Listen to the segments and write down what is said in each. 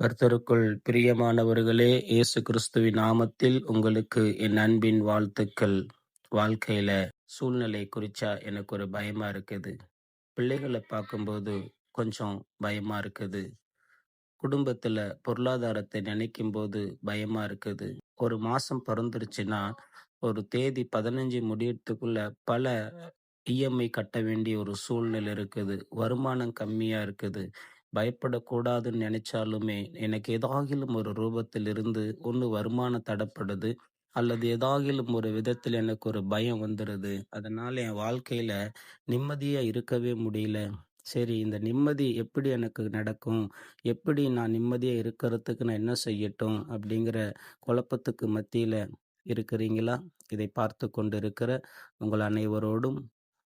கர்த்தருக்குள் பிரியமானவர்களே இயேசு கிறிஸ்துவின் நாமத்தில் உங்களுக்கு என் அன்பின் வாழ்த்துக்கள். வாழ்க்கையில சூழ்நிலை குறிச்சா எனக்கு ஒரு பயமா இருக்குது. பிள்ளைகளை பார்க்கும்போது கொஞ்சம் பயமா இருக்குது. குடும்பத்துல பொருளாதாரத்தை நினைக்கும் போது பயமா இருக்குது. ஒரு மாசம் பிறந்துருச்சுன்னா ஒரு தேதி பதினஞ்சு முடியறதுக்குள்ள பல இஎம்ஐ கட்ட வேண்டிய ஒரு சூழ்நிலை இருக்குது. வருமானம் கம்மியா இருக்குது. பயப்படக்கூடாதுன்னு நினைச்சாலுமே எனக்கு ஏதாகிலும் ஒரு ரூபத்தில் இருந்து ஒன்று வருமானம் தடப்படுது அல்லது ஏதாகிலும் ஒரு விதத்தில் எனக்கு ஒரு பயம் வந்துடுது அதனால என் வாழ்க்கையில நிம்மதியா இருக்கவே முடியல. சரி இந்த நிம்மதி எப்படி எனக்கு நடக்கும்? எப்படி நான் நிம்மதியாக இருக்கிறதுக்கு நான் என்ன செய்யட்டும்? அப்படிங்கிற குழப்பத்துக்கு மத்தியில் இருக்கிறீங்களா? இதை பார்த்து கொண்டு இருக்கிற உங்கள் அனைவரோடும்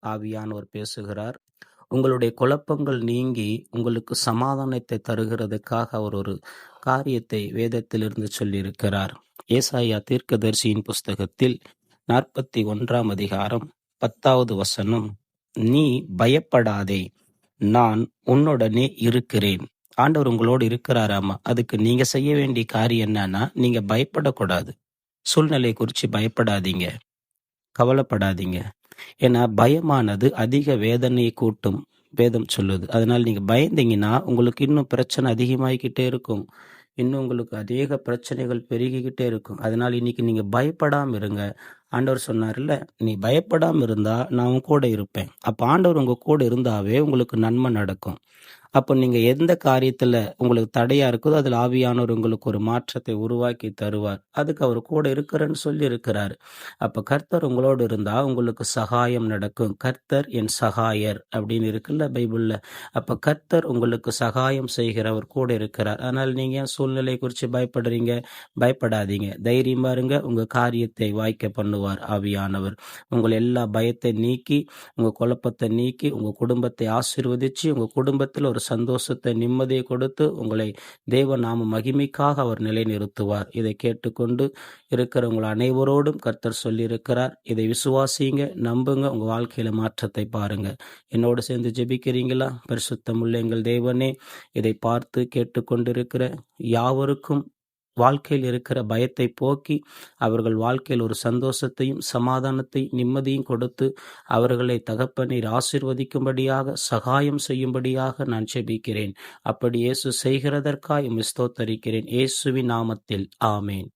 ஆவியானவர் பேசுகிறார். உங்களுடைய குழப்பங்கள் நீங்கி உங்களுக்கு சமாதானத்தை தருகிறதுக்காக அவர் ஒரு காரியத்தை வேதத்திலிருந்து சொல்லியிருக்கிறார். ஏசாயா தீர்க்கதரிசியின் புஸ்தகத்தில் நாற்பத்தி ஒன்றாம் அதிகாரம் பத்தாவது வசனம் நீ பயப்படாதே நான் உன்னுடனே இருக்கிறேன். ஆண்டவர் உங்களோடு இருக்கிறாராமா அதுக்கு நீங்க செய்ய வேண்டிய காரியம் என்னன்னா நீங்க பயப்படக்கூடாது. சூழ்நிலை குறித்து பயப்படாதீங்க. கவலைப்படாதீங்க. ஏன்னா பயமானது அதிக வேதனையை கூட்டும் வேதம் சொல்லுது. அதனால் நீங்கள் பயந்தீங்கன்னா உங்களுக்கு இன்னும் பிரச்சனை அதிகமாகிக்கிட்டே இருக்கும். இன்னும் உங்களுக்கு அதிக பிரச்சனைகள் பெருகிக்கிட்டே இருக்கும். அதனால் இன்னைக்கு நீங்கள் பயப்படாமல் இருங்க. ஆண்டவர் சொன்னார்ல நீ பயப்படாமல் இருந்தால் நான் உன் கூட இருப்பேன். அப்போ ஆண்டவர் உங்கள் கூட இருந்தாவே உங்களுக்கு நன்மை நடக்கும். அப்போ நீங்கள் எந்த காரியத்தில் உங்களுக்கு தடையாக இருக்குதோ அதில் ஆவியானவர் உங்களுக்கு ஒரு மாற்றத்தை உருவாக்கி தருவார். அதுக்கு அவர் கூட இருக்கிறேன்னு சொல்லி இருக்கிறார் அப்போ கர்த்தர் உங்களோடு இருந்தால் உங்களுக்கு சகாயம் நடக்கும். கர்த்தர் என் சகாயர் அப்படின்னு இருக்குல்ல பைபிளில். அப்போ கர்த்தர் உங்களுக்கு சகாயம் செய்கிறவர் கூட இருக்கிறார். அதனால் நீங்கள் ஏன் சூழ்நிலை குறித்து பயப்படுறீங்க? பயப்படாதீங்க. தைரியமாக இருங்க உங்கள் காரியத்தை வாய்க்க பண்ணுவார் ஆவியானவர். உங்கள் எல்லா பயத்தை நீக்கி உங்கள் குழப்பத்தை நீக்கி உங்கள் குடும்பத்தை ஆசீர்வதித்து உங்கள் குடும்பத்தில் ஒரு சந்தோஷத்தை நிம்மதியை கொடுத்து உங்களை தேவ நாம மகிமைக்காக அவர் நிலைநிறுத்துவார். இதை கேட்டுக்கொண்டு இருக்கிறவங்க அனைவரோடும் கர்த்தர் சொல்லியிருக்கிறார். இதை விசுவாசிங்க நம்புங்க உங்கள் வாழ்க்கையில் மாற்றத்தை பாருங்க. என்னோடு சேர்ந்து ஜெபிக்கிறீங்களா? பரிசுத்தமுள்ள எங்கள் தேவனே இதை பார்த்து கேட்டுக்கொண்டிருக்கிற யாவருக்கும் வாழ்க்கையில் இருக்கிற பயத்தை போக்கி அவர்கள் வாழ்க்கையில் ஒரு சந்தோஷத்தையும் சமாதானத்தை நிம்மதியும் கொடுத்து அவர்களை தகப்பனீர் ஆசிர்வதிக்கும்படியாக சகாயம் செய்யும்படியாக நான் செபிக்கிறேன் அப்படி இயேசு செய்கிறதற்காய் ஸ்தோத்தரிக்கிறேன். இயேசுவின் நாமத்தில். ஆமேன்.